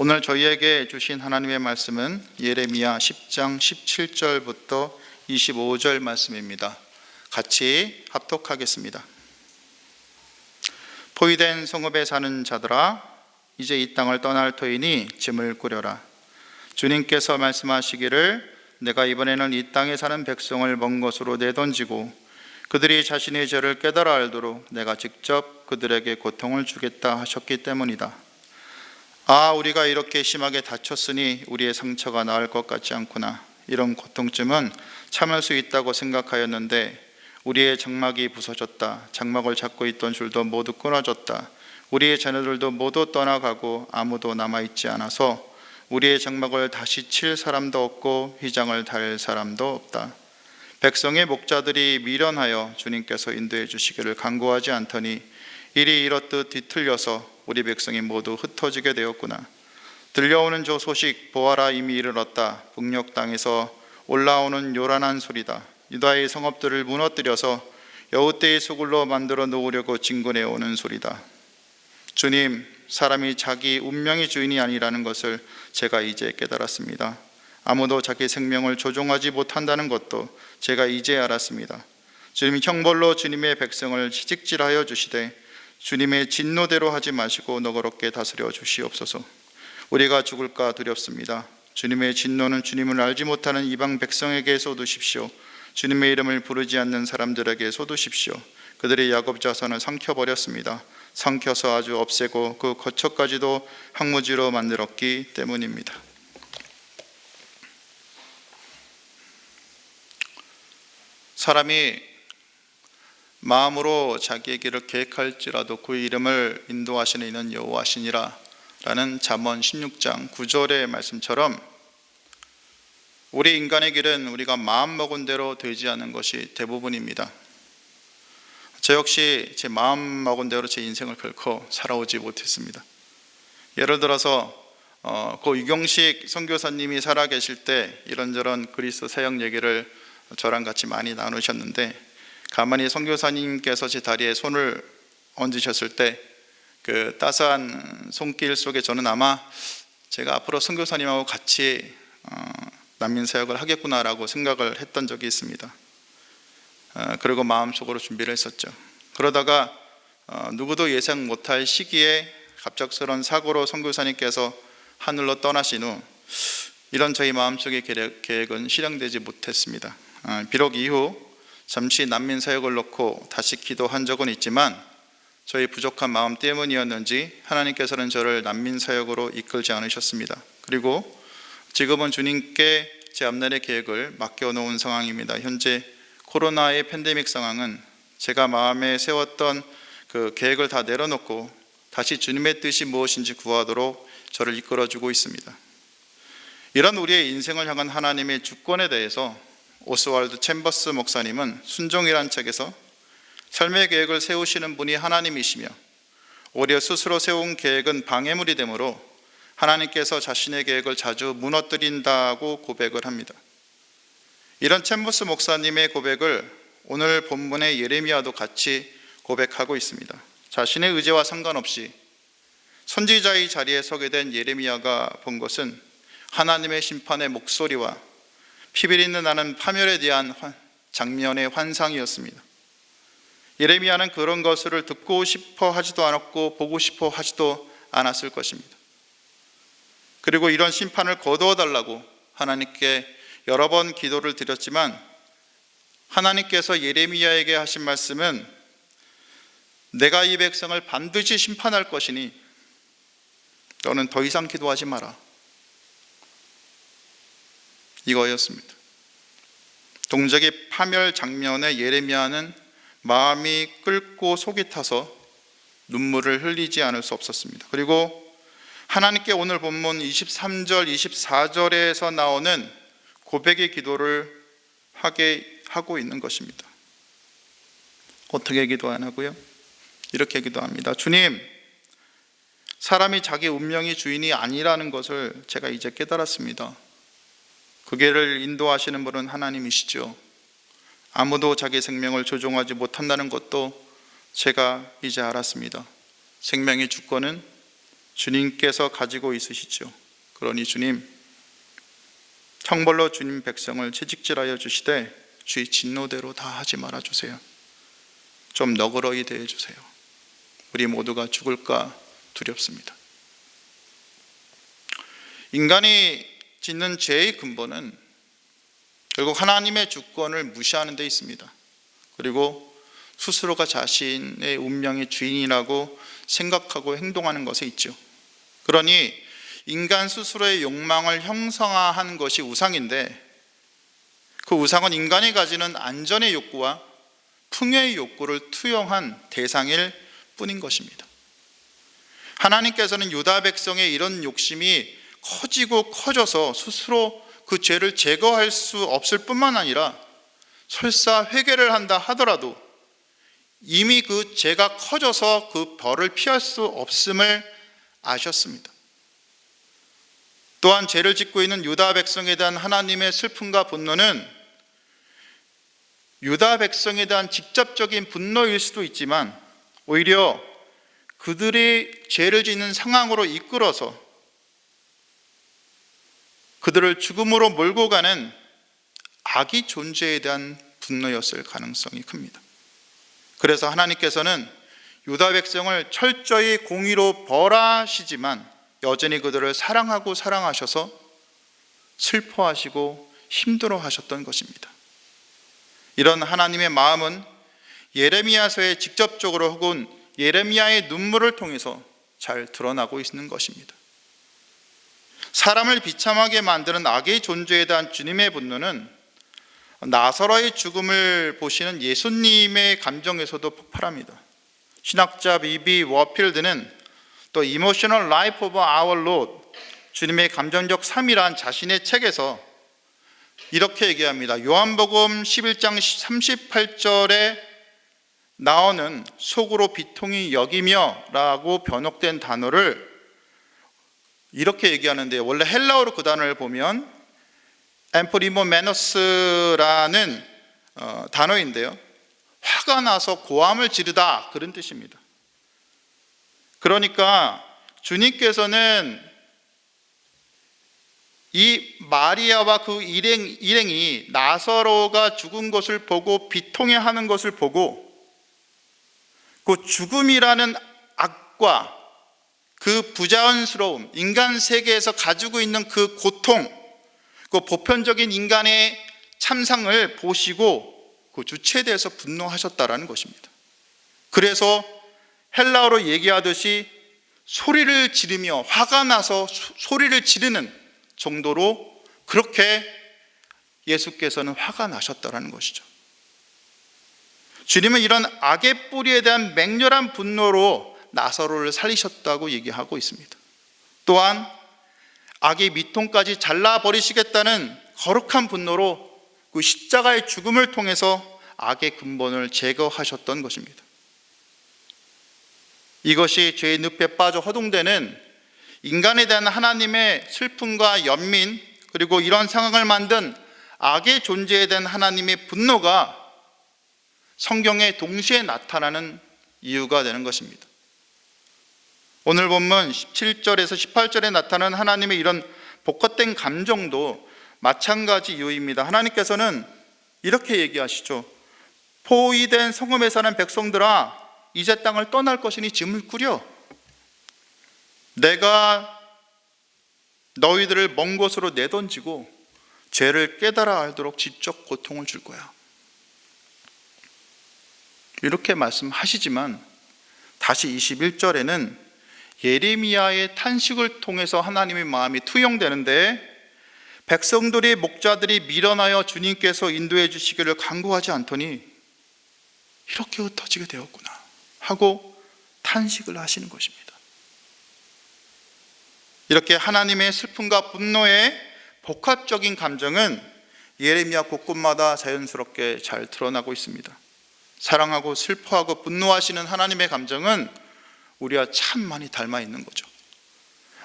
오늘 저희에게 주신 하나님의 말씀은 예레미야 10장 17절부터 25절 말씀입니다. 같이 합독하겠습니다. 포위된 성읍에 사는 자들아 이제 이 땅을 떠날 터이니 짐을 꾸려라. 주님께서 말씀하시기를 내가 이번에는 이 땅에 사는 백성을 먼 곳으로 내던지고 그들이 자신의 죄를 깨달아 알도록 내가 직접 그들에게 고통을 주겠다 하셨기 때문이다. 아, 우리가 이렇게 심하게 다쳤으니 우리의 상처가 나을 것 같지 않구나. 이런 고통쯤은 참을 수 있다고 생각하였는데 우리의 장막이 부서졌다. 장막을 잡고 있던 줄도 모두 끊어졌다. 우리의 자녀들도 모두 떠나가고 아무도 남아 있지 않아서 우리의 장막을 다시 칠 사람도 없고 휘장을 달 사람도 없다. 백성의 목자들이 미련하여 주님께서 인도해 주시기를 간구하지 않더니 일이 이렇듯 뒤틀려서 우리 백성이 모두 흩어지게 되었구나. 들려오는 저 소식 보아라 이미 이르렀다. 북녘 땅에서 올라오는 요란한 소리다. 유다의 성읍들을 무너뜨려서 여우떼의 소굴로 만들어 놓으려고 진군해 오는 소리다. 주님, 사람이 자기 운명의 주인이 아니라는 것을 제가 이제 깨달았습니다. 아무도 자기 생명을 조종하지 못한다는 것도 제가 이제 알았습니다. 주님 형벌로 주님의 백성을 채찍질하여 주시되 주님의 진노대로 하지 마시고 너그럽게 다스려 주시옵소서. 우리가 죽을까 두렵습니다. 주님의 진노는 주님을 알지 못하는 이방 백성에게 쏟으십시오. 주님의 이름을 부르지 않는 사람들에게 쏟으십시오. 그들의 야곱 자손을 삼켜 버렸습니다. 삼켜서 아주 없애고 그 거처까지도 황무지로 만들었기 때문입니다. 사람이 마음으로 자기의 길을 계획할지라도 그 이름을 인도하시는 이는 여호와시니라 라는 잠언 16장 9절의 말씀처럼 우리 인간의 길은 우리가 마음 먹은 대로 되지 않는 것이 대부분입니다. 저 역시 제 마음 먹은 대로 제 인생을 결코 살아오지 못했습니다. 예를 들어서 어, 고 유경식 선교사님이 살아 계실 때 이런저런 그리스도 사역 얘기를 저랑 같이 많이 나누셨는데 가만히 선교사님께서 제 다리에 손을 얹으셨을 때 그 따스한 손길 속에 저는 아마 제가 앞으로 선교사님하고 같이 어, 난민 사역을 하겠구나라고 생각을 했던 적이 있습니다. 어, 그리고 마음속으로 준비를 했었죠. 그러다가 어, 누구도 예상 못할 시기에 갑작스런 사고로 선교사님께서 하늘로 떠나신 후 이런 저희 마음속의 계획은 실행되지 못했습니다. 비록 이후 잠시 난민 사역을 놓고 다시 기도한 적은 있지만 저희 부족한 마음 때문이었는지 하나님께서는 저를 난민 사역으로 이끌지 않으셨습니다. 그리고 지금은 주님께 제 앞날의 계획을 맡겨놓은 상황입니다. 현재 코로나의 팬데믹 상황은 제가 마음에 세웠던 그 계획을 다 내려놓고 다시 주님의 뜻이 무엇인지 구하도록 저를 이끌어주고 있습니다. 이런 우리의 인생을 향한 하나님의 주권에 대해서 오스왈드 챔버스 목사님은 순종이란 책에서 삶의 계획을 세우시는 분이 하나님이시며 오히려 스스로 세운 계획은 방해물이 되므로 하나님께서 자신의 계획을 자주 무너뜨린다고 고백을 합니다. 이런 챔버스 목사님의 고백을 오늘 본문의 예레미야도 같이 고백하고 있습니다. 자신의 의지와 상관없이 선지자의 자리에 서게 된 예레미야가 본 것은 하나님의 심판의 목소리와 피비린내 나는 파멸에 대한 장면의 환상이었습니다. 예레미야는 그런 것을 듣고 싶어 하지도 않았고 보고 싶어 하지도 않았을 것입니다. 그리고 이런 심판을 거두어 달라고 하나님께 여러 번 기도를 드렸지만 하나님께서 예레미야에게 하신 말씀은 내가 이 백성을 반드시 심판할 것이니 너는 더 이상 기도하지 마라. 이거였습니다. 동적의 파멸 장면에 예레미야는 마음이 끓고 속이 타서 눈물을 흘리지 않을 수 없었습니다. 그리고 하나님께 오늘 본문 23절, 24절에서 나오는 고백의 기도를 하게 하고 있는 것입니다. 어떻게 기도하냐고요? 이렇게 기도합니다. 주님, 사람이 자기 운명의 주인이 아니라는 것을 제가 이제 깨달았습니다. 그 길을 인도하시는 분은 하나님이시죠. 아무도 자기 생명을 조종하지 못한다는 것도 제가 이제 알았습니다. 생명의 주권은 주님께서 가지고 있으시죠. 그러니 주님, 형벌로 주님 백성을 채찍질하여 주시되 주의 진노대로 다 하지 말아 주세요. 좀 너그러이 대해 주세요. 우리 모두가 죽을까 두렵습니다. 인간이 짓는 죄의 근본은 결국 하나님의 주권을 무시하는 데 있습니다. 그리고 스스로가 자신의 운명의 주인이라고 생각하고 행동하는 것에 있죠. 그러니 인간 스스로의 욕망을 형성화한 것이 우상인데 그 우상은 인간이 가지는 안전의 욕구와 풍요의 욕구를 투영한 대상일 뿐인 것입니다. 하나님께서는 유다 백성의 이런 욕심이 커지고 커져서 스스로 그 죄를 제거할 수 없을 뿐만 아니라 설사 회개를 한다 하더라도 이미 그 죄가 커져서 그 벌을 피할 수 없음을 아셨습니다. 또한 죄를 짓고 있는 유다 백성에 대한 하나님의 슬픔과 분노는 유다 백성에 대한 직접적인 분노일 수도 있지만 오히려 그들이 죄를 짓는 상황으로 이끌어서 그들을 죽음으로 몰고 가는 악의 존재에 대한 분노였을 가능성이 큽니다. 그래서 하나님께서는 유다 백성을 철저히 공의로 벌하시지만 여전히 그들을 사랑하고 사랑하셔서 슬퍼하시고 힘들어 하셨던 것입니다. 이런 하나님의 마음은 예레미야서에 직접적으로 혹은 예레미야의 눈물을 통해서 잘 드러나고 있는 것입니다. 사람을 비참하게 만드는 악의 존재에 대한 주님의 분노는 나사로의 죽음을 보시는 예수님의 감정에서도 폭발합니다. 신학자 비비 워필드는 또 Emotional Life of Our Lord 주님의 감정적 삶이란 자신의 책에서 이렇게 얘기합니다. 요한복음 11장 38절에 나오는 속으로 비통이 여기며 라고 번역된 단어를 이렇게 얘기하는데 원래 헬라어로 그 단어를 보면 엠프리모 메너스라는 어, 단어인데요. 화가 나서 고함을 지르다 그런 뜻입니다. 그러니까 주님께서는 이 마리아와 그 일행, 일행이 나사로가 죽은 것을 보고 비통해하는 것을 보고 그 죽음이라는 악과 그 부자연스러움, 인간 세계에서 가지고 있는 그 고통, 그 보편적인 인간의 참상을 보시고 그 주체에 대해서 분노하셨다라는 것입니다. 그래서 헬라어로 얘기하듯이 소리를 지르며 화가 나서 소리를 지르는 정도로 그렇게 예수께서는 화가 나셨다라는 것이죠. 주님은 이런 악의 뿌리에 대한 맹렬한 분노로 나사로를 살리셨다고 얘기하고 있습니다. 또한 악의 밑통까지 잘라 버리시겠다는 거룩한 분노로 그 십자가의 죽음을 통해서 악의 근본을 제거하셨던 것입니다. 이것이 죄의 늪에 빠져 허둥대는 인간에 대한 하나님의 슬픔과 연민 그리고 이런 상황을 만든 악의 존재에 대한 하나님의 분노가 성경에 동시에 나타나는 이유가 되는 것입니다. 오늘 본문 17절에서 18절에 나타나는 하나님의 이런 복합된 감정도 마찬가지 이유입니다. 하나님께서는 이렇게 얘기하시죠. 포위된 성읍에 사는 백성들아 이제 땅을 떠날 것이니 짐을 꾸려 내가 너희들을 먼 곳으로 내던지고 죄를 깨달아 알도록 지적 고통을 줄 거야. 이렇게 말씀하시지만 다시 21절에는 예레미야의 탄식을 통해서 하나님의 마음이 투영되는데 백성들이 목자들이 밀어나여 주님께서 인도해 주시기를 간구하지 않더니 이렇게 흩어지게 되었구나 하고 탄식을 하시는 것입니다. 이렇게 하나님의 슬픔과 분노의 복합적인 감정은 예레미야 곳곳마다 자연스럽게 잘 드러나고 있습니다. 사랑하고 슬퍼하고 분노하시는 하나님의 감정은 우리와 참 많이 닮아 있는 거죠.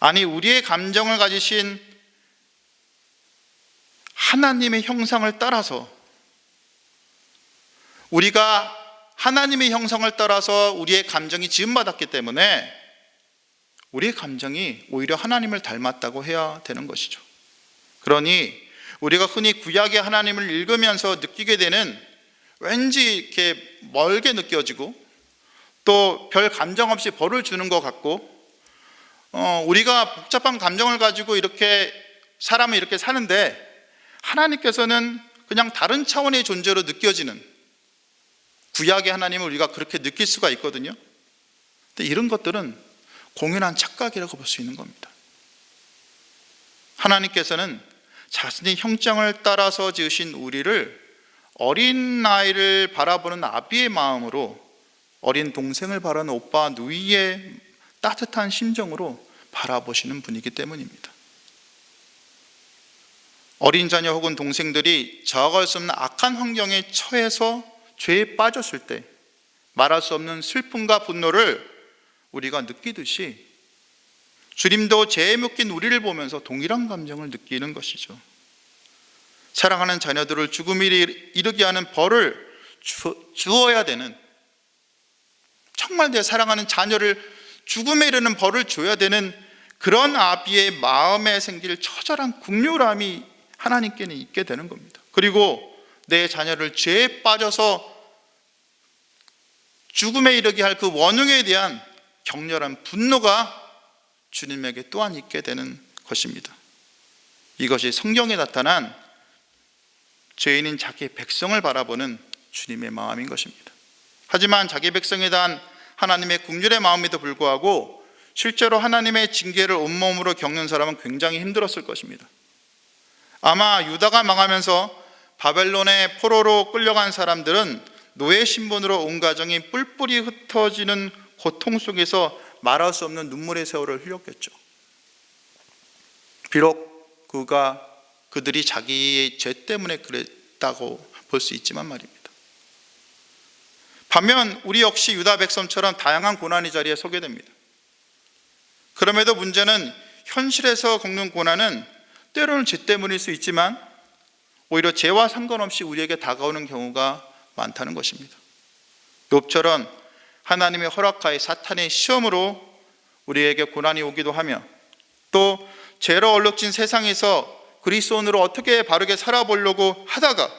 아니, 우리의 감정을 가지신 하나님의 형상을 따라서 우리가 하나님의 형상을 따라서 우리의 감정이 지음받았기 때문에 우리의 감정이 오히려 하나님을 닮았다고 해야 되는 것이죠. 그러니 우리가 흔히 구약의 하나님을 읽으면서 느끼게 되는 왠지 이렇게 멀게 느껴지고 또 별 감정 없이 벌을 주는 것 같고 어, 우리가 복잡한 감정을 가지고 이렇게 사람을 이렇게 사는데 하나님께서는 그냥 다른 차원의 존재로 느껴지는 구약의 하나님을 우리가 그렇게 느낄 수가 있거든요. 근데 이런 것들은 공연한 착각이라고 볼 수 있는 겁니다. 하나님께서는 자신의 형장을 따라서 지으신 우리를 어린 나이를 바라보는 아비의 마음으로 어린 동생을 바라는 오빠 누이의 따뜻한 심정으로 바라보시는 분이기 때문입니다. 어린 자녀 혹은 동생들이 저할 수 없는 악한 환경에 처해서 죄에 빠졌을 때 말할 수 없는 슬픔과 분노를 우리가 느끼듯이 주님도 죄에 묶인 우리를 보면서 동일한 감정을 느끼는 것이죠. 사랑하는 자녀들을 죽음에 이르게 하는 벌을 주어야 되는 정말 내 사랑하는 자녀를 죽음에 이르는 벌을 줘야 되는 그런 아비의 마음에 생길 처절한 국률함이 하나님께는 있게 되는 겁니다. 그리고 내 자녀를 죄에 빠져서 죽음에 이르게 할 그 원흉에 대한 격렬한 분노가 주님에게 또한 있게 되는 것입니다. 이것이 성경에 나타난 죄인인 자기 백성을 바라보는 주님의 마음인 것입니다. 하지만 자기 백성에 대한 하나님의 국률의 마음에도 불구하고 실제로 하나님의 징계를 온몸으로 겪는 사람은 굉장히 힘들었을 것입니다. 아마 유다가 망하면서 바벨론의 포로로 끌려간 사람들은 노예 신분으로 온 가정이 뿔뿔이 흩어지는 고통 속에서 말할 수 없는 눈물의 세월을 흘렸겠죠. 비록 그가 그들이 자기의 죄 때문에 그랬다고 볼 수 있지만 말입니다. 반면 우리 역시 유다 백성처럼 다양한 고난의 자리에 서게 됩니다. 그럼에도 문제는 현실에서 겪는 고난은 때로는 죄 때문일 수 있지만 오히려 죄와 상관없이 우리에게 다가오는 경우가 많다는 것입니다. 욥처럼 하나님의 허락하에 사탄의 시험으로 우리에게 고난이 오기도 하며 또 죄로 얼룩진 세상에서 그리스도인으로 어떻게 바르게 살아보려고 하다가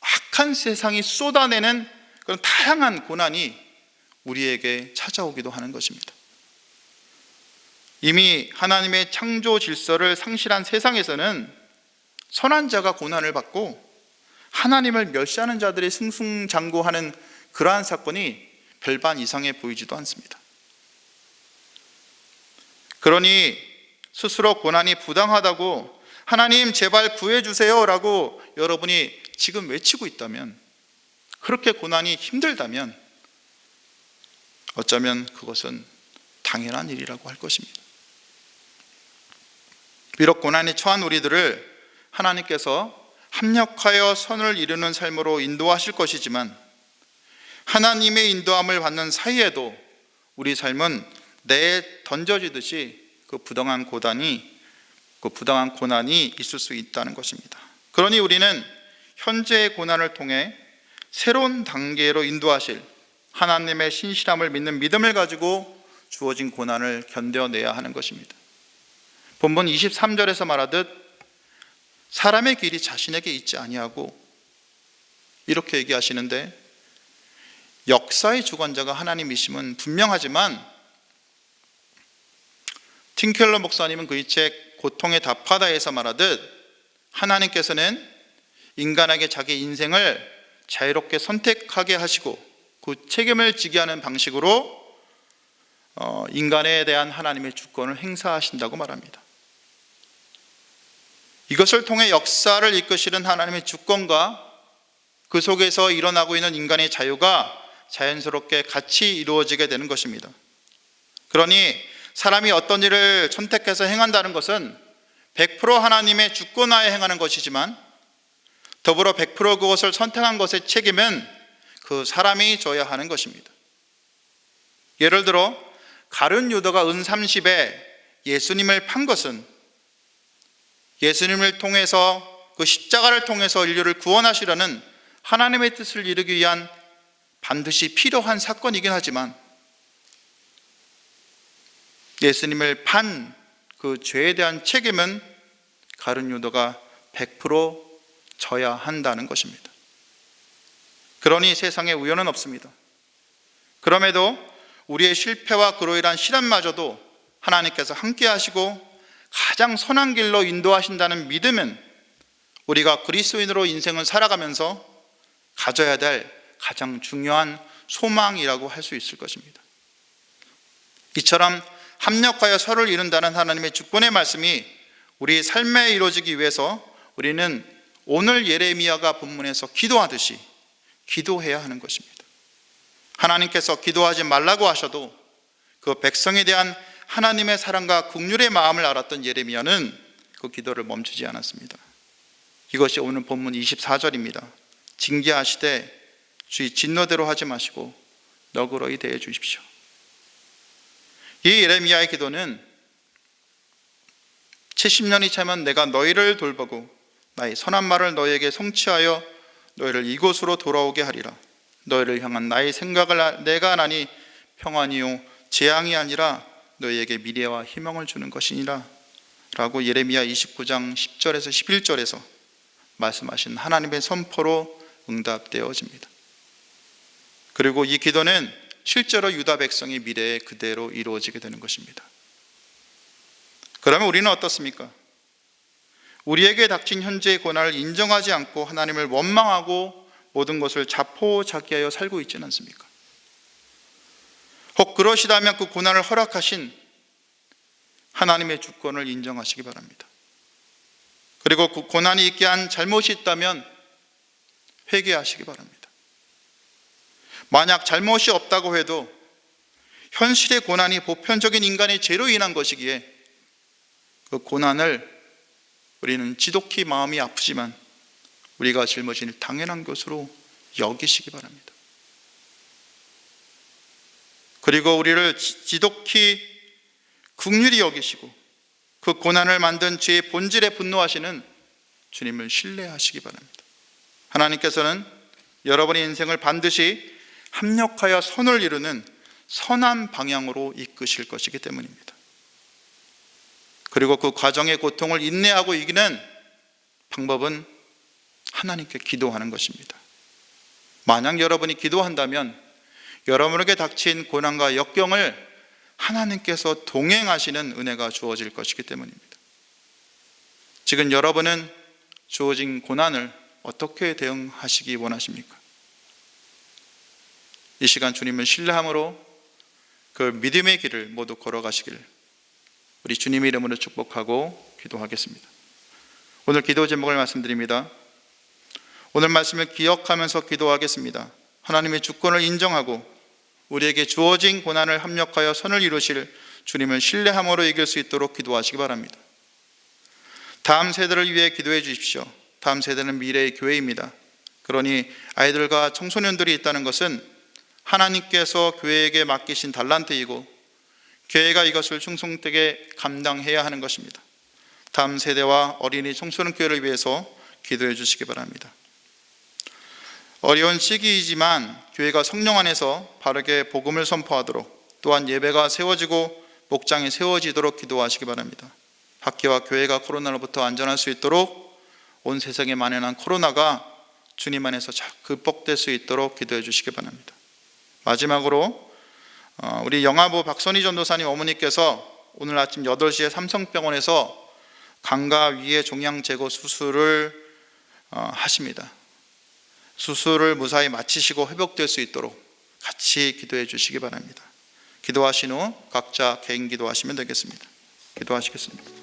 악한 세상이 쏟아내는 그런 다양한 고난이 우리에게 찾아오기도 하는 것입니다. 이미 하나님의 창조 질서를 상실한 세상에서는 선한 자가 고난을 받고 하나님을 멸시하는 자들이 승승장구하는 그러한 사건이 별반 이상해 보이지도 않습니다. 그러니 스스로 고난이 부당하다고 하나님 제발 구해주세요라고 여러분이 지금 외치고 있다면 그렇게 고난이 힘들다면 어쩌면 그것은 당연한 일이라고 할 것입니다. 비록 고난에 처한 우리들을 하나님께서 합력하여 선을 이루는 삶으로 인도하실 것이지만 하나님의 인도함을 받는 사이에도 우리 삶은 내에 던져지듯이 그 부당한 고단이 그 부당한 고난이 있을 수 있다는 것입니다. 그러니 우리는 현재의 고난을 통해 새로운 단계로 인도하실 하나님의 신실함을 믿는 믿음을 가지고 주어진 고난을 견뎌내야 하는 것입니다. 본문 23절에서 말하듯 사람의 길이 자신에게 있지 아니하고 이렇게 얘기하시는데 역사의 주관자가 하나님이심은 분명하지만 틴켈러 목사님은 그의 책 고통의 답하다에서 말하듯 하나님께서는 인간에게 자기 인생을 자유롭게 선택하게 하시고 그 책임을 지게 하는 방식으로 어, 인간에 대한 하나님의 주권을 행사하신다고 말합니다. 이것을 통해 역사를 이끄시는 하나님의 주권과 그 속에서 일어나고 있는 인간의 자유가 자연스럽게 같이 이루어지게 되는 것입니다. 그러니 사람이 어떤 일을 선택해서 행한다는 것은 100% 하나님의 주권하에 행하는 것이지만 더불어 100% 그것을 선택한 것의 책임은 그 사람이 져야 하는 것입니다. 예를 들어 가룟 유다가 은 30에 예수님을 판 것은 예수님을 통해서 그 십자가를 통해서 인류를 구원하시려는 하나님의 뜻을 이루기 위한 반드시 필요한 사건이긴 하지만 예수님을 판 그 죄에 대한 책임은 가룟 유다가 100% 져야 한다는 것입니다. 그러니 세상에 우연은 없습니다. 그럼에도 우리의 실패와 그로 인한 시련마저도 하나님께서 함께 하시고 가장 선한 길로 인도하신다는 믿음은 우리가 그리스도인으로 인생을 살아가면서 가져야 될 가장 중요한 소망이라고 할 수 있을 것입니다. 이처럼 합력하여 서를 이룬다는 하나님의 주권의 말씀이 우리 삶에 이루어지기 위해서 우리는 오늘 예레미야가 본문에서 기도하듯이 기도해야 하는 것입니다. 하나님께서 기도하지 말라고 하셔도 그 백성에 대한 하나님의 사랑과 국률의 마음을 알았던 예레미야는 그 기도를 멈추지 않았습니다. 이것이 오늘 본문 24절입니다. 징계하시되 주의 진노대로 하지 마시고 너그러이 대해 주십시오. 이 예레미야의 기도는 70년이 차면 내가 너희를 돌보고 나의 선한 말을 너희에게 성취하여 너희를 이곳으로 돌아오게 하리라. 너희를 향한 나의 생각을 내가 하나니 평안이요 재앙이 아니라 너희에게 미래와 희망을 주는 것이니라. 라고 예레미야 29장 10절에서 11절에서 말씀하신 하나님의 선포로 응답되어집니다. 그리고 이 기도는 실제로 유다 백성의 미래에 그대로 이루어지게 되는 것입니다. 그러면 우리는 어떻습니까? 우리에게 닥친 현재의 고난을 인정하지 않고 하나님을 원망하고 모든 것을 자포자기하여 살고 있지는 않습니까? 혹 그러시다면 그 고난을 허락하신 하나님의 주권을 인정하시기 바랍니다. 그리고 그 고난이 있게 한 잘못이 있다면 회개하시기 바랍니다. 만약 잘못이 없다고 해도 현실의 고난이 보편적인 인간의 죄로 인한 것이기에 그 고난을 우리는 지독히 마음이 아프지만 우리가 짊어진 당연한 것으로 여기시기 바랍니다. 그리고 우리를 지독히 국률이 여기시고 그 고난을 만든 죄의 본질에 분노하시는 주님을 신뢰하시기 바랍니다. 하나님께서는 여러분의 인생을 반드시 합력하여 선을 이루는 선한 방향으로 이끄실 것이기 때문입니다. 그리고 그 과정의 고통을 인내하고 이기는 방법은 하나님께 기도하는 것입니다. 만약 여러분이 기도한다면 여러분에게 닥친 고난과 역경을 하나님께서 동행하시는 은혜가 주어질 것이기 때문입니다. 지금 여러분은 주어진 고난을 어떻게 대응하시기 원하십니까? 이 시간 주님을 신뢰함으로 그 믿음의 길을 모두 걸어가시길 우리 주님의 이름으로 축복하고 기도하겠습니다. 오늘 기도 제목을 말씀드립니다. 오늘 말씀을 기억하면서 기도하겠습니다. 하나님의 주권을 인정하고 우리에게 주어진 고난을 합력하여 선을 이루실 주님을 신뢰함으로 이길 수 있도록 기도하시기 바랍니다. 다음 세대를 위해 기도해 주십시오. 다음 세대는 미래의 교회입니다. 그러니 아이들과 청소년들이 있다는 것은 하나님께서 교회에게 맡기신 달란트이고 교회가 이것을 충성되게 감당해야 하는 것입니다. 다음 세대와 어린이 청소년 교회를 위해서 기도해 주시기 바랍니다. 어려운 시기이지만 교회가 성령 안에서 바르게 복음을 선포하도록 또한 예배가 세워지고 목장이 세워지도록 기도하시기 바랍니다. 학교와 교회가 코로나로부터 안전할 수 있도록 온 세상에 만연한 코로나가 주님 안에서 극복될 수 있도록 기도해 주시기 바랍니다. 마지막으로 어, 우리 영화부 박선희 전도사님 어머니께서 오늘 아침 8시에 삼성병원에서 강가 위에 종양 제거 수술을 어, 하십니다. 수술을 무사히 마치시고 회복될 수 있도록 같이 기도해 주시기 바랍니다. 기도하신 후 각자 개인 기도하시면 되겠습니다. 기도하시겠습니다.